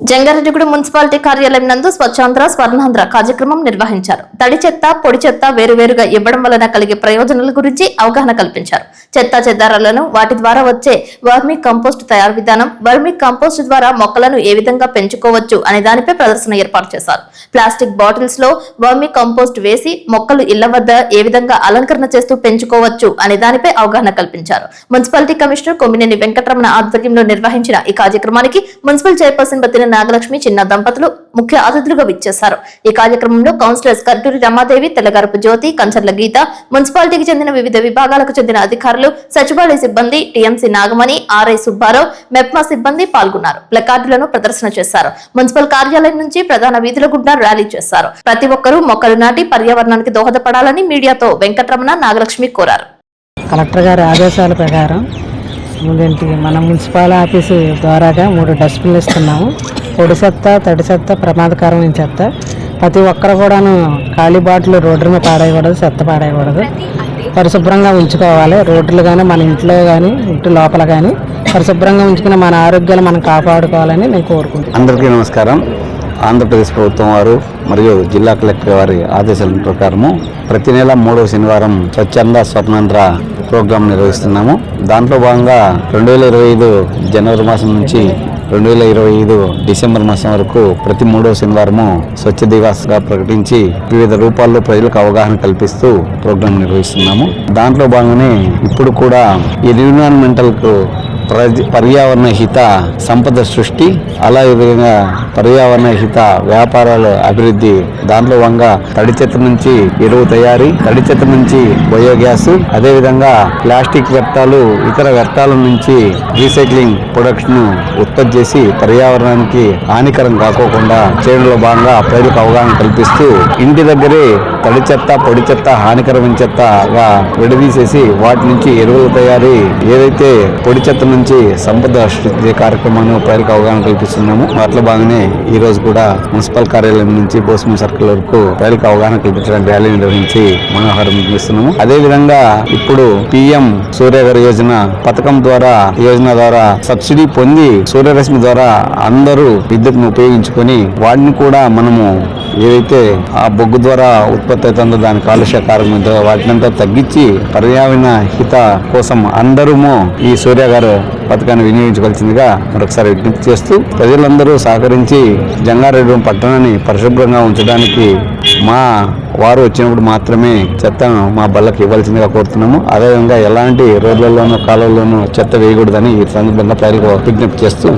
Jangareddyguda municipality కార్యాలయం నందు స్వచ్ఛాంధ్ర స్వర్ణాంధ్ర కార్యక్రమం నిర్వహించారు. తడి చెత్త పొడి చెత్త వేరువేరుగా ఇవ్వడం వలన కలిగే ప్రయోజనాల గురించి అవగాహన కల్పించారు. చెత్త చెదారాలను వాటి ద్వారా వచ్చే వర్మీ కంపోస్ట్ తయారు విధానం వర్మీ కంపోస్ట్ ద్వారా మొక్కలను ఏ విధంగా పెంచుకోవచ్చు అనే దానిపై ప్రదర్శన ఏర్పాటు చేశారు. ప్లాస్టిక్ బాటిల్స్లో వర్మీ కంపోస్ట్ వేసి మొక్కలు ఇళ్ళ వద్ద ఏ విధంగా అలంకరణ చేస్తూ పెంచుకోవచ్చు అనే దానిపై అవగాహన కల్పించారు. మున్సిపాలిటీ కమిషనర్ కొమ్మినేని వెంకటరమణ ఆధ్వర్యంలో నిర్వహించిన ఈ కార్యక్రమానికి మున్సిపల్ చైర్పర్సన్ బతిన నాగలక్ష్మి చిన్న దంపతులు ముఖ్య అతిథులుగా విచ్చేశారు. ఈ కార్యక్రమంలో కౌన్సిలర్స్ కర్టూరి రమాదేవి తెల్లగరపు జ్యోతి కంచర్ల గీత మున్సిపాలిటీకి చెందిన వివిధ విభాగాలకు చెందిన అధికారులు సచివాలయ సిబ్బంది టీఎంసీ నాగమణి ఆర్ఐ సుబ్బారావు మెప్మా సిబ్బంది పాల్గొన్నారు. ప్లకార్డులను ప్రదర్శన చేశారు. మున్సిపల్ కార్యాలయం నుంచి ప్రధాన వీధుల గుండా ర్యాలీ చేశారు. ప్రతి ఒక్కరూ మొక్కలు నాటి పర్యావరణానికి దోహదపడాలని మీడియాతో వెంకటరమణ నాగలక్ష్మి కోరారు. కలెక్టర్ గారి ఆదేశాల ప్రకారం మూడింటి మన మున్సిపల్ ఆఫీసు ద్వారాగా మూడు డస్ట్బిన్లు ఇస్తున్నాము. పొడి చెత్త తడి చెత్త ప్రమాదకరమైన చెత్త. ప్రతి ఒక్కరు కూడాను ఖాళీ బాటిల్ రోడ్డు మీద పాడేయకూడదు చెత్త పాడేయకూడదు. పరిశుభ్రంగా ఉంచుకోవాలి. రోడ్లు కానీ మన ఇంట్లో కానీ ఇంటి లోపల కానీ పరిశుభ్రంగా ఉంచుకుని మన ఆరోగ్యాలు మనం కాపాడుకోవాలని నేను కోరుకుంటున్నాను. అందరికీ నమస్కారం. ఆంధ్రప్రదేశ్ ప్రభుత్వం వారు మరియు జిల్లా కలెక్టర్ వారి ఆదేశాల ప్రకారము ప్రతి నెల మూడవ శనివారం స్వచ్ఛంద స్వర్ణాంధ్ర ప్రోగ్రాం నిర్వహిస్తున్నాము. దాంట్లో భాగంగా రెండు వేల ఇరవై ఐదు జనవరి మాసం నుంచి రెండు వేల ఇరవై ఐదు డిసెంబర్ మాసం వరకు ప్రతి మూడో శనివారము స్వచ్ఛ దివాస్గా ప్రకటించి వివిధ రూపాల్లో ప్రజలకు అవగాహన కల్పిస్తూ ప్రోగ్రాం నిర్వహిస్తున్నాము. దాంట్లో భాగంగానే ఇప్పుడు కూడా ఈ ఎన్విరాన్మెంటల్కు పర్యావరణ హిత సంపద సృష్టి అలా విధంగా పర్యావరణ హిత వ్యాపారాల అభివృద్ధి దాంట్లో వంగా తడి చెత్త నుంచి ఎరువు తయారీ తడి చెత్త నుంచి బయోగ్యాస్ అదే విధంగా ప్లాస్టిక్ వ్యర్థాలు ఇతర వ్యర్థాల నుంచి రీసైక్లింగ్ ప్రొడక్ట్స్ను ఉత్పత్తి చేసి పర్యావరణానికి హానికరం కాకోకుండా చేయడంలో భాగంగా ప్రజలకు అవగాహన కల్పిస్తూ ఇంటి దగ్గరే తడి చెత్త పొడి చెత్త హానికరమైన చెత్తగా విడదీసేసి వాటి నుంచి ఎరువుల తయారీ ఏదైతే పొడి చెత్త నుంచి సంపద సృష్టి కార్యక్రమాన్ని ప్రజలకు అవగాహన కల్పిస్తున్నాము అట్లా భాగంగానే ఈ రోజు కూడా మున్సిపల్ కార్యాలయం నుంచి బోస్మన్ సర్కిల్ వరకు ప్రజలకు అవగాహన కల్పించడానికి ర్యాలీ నిర్వహించి మనోహారం ఇస్తున్నాము అదే విధంగా ఇప్పుడు పిఎం సూర్యగర్ యోజన పథకం ద్వారా యోజన ద్వారా సబ్సిడీ పొంది సూర్యరశ్మి ద్వారా అందరూ విద్యుత్ను ఉపయోగించుకొని వాటిని కూడా మనము ఏదైతే ఆ బొగ్గు ద్వారా ఉత్పత్తి అవుతుందో దాని కాలుష్య కారణం వాటినంతా తగ్గించి పర్యావరణ హిత కోసం అందరూ ఈ సూర్య గారు పథకాన్ని వినియోగించవలసిందిగా మరొకసారి విజ్ఞప్తి చేస్తూ ప్రజలందరూ సహకరించి జంగారెడ్డి పట్టణాన్ని పరిశుభ్రంగా ఉంచడానికి మా వారు వచ్చినప్పుడు మాత్రమే చెత్తను మా బళ్ళకి ఇవ్వాల్సిందిగా కోరుతున్నాము. అదేవిధంగా ఎలాంటి రోడ్లలోనూ కాలువల్లోనూ చెత్త వేయకూడదని ఈ సందర్భంగా ప్రజలకు విజ్ఞప్తి చేస్తూ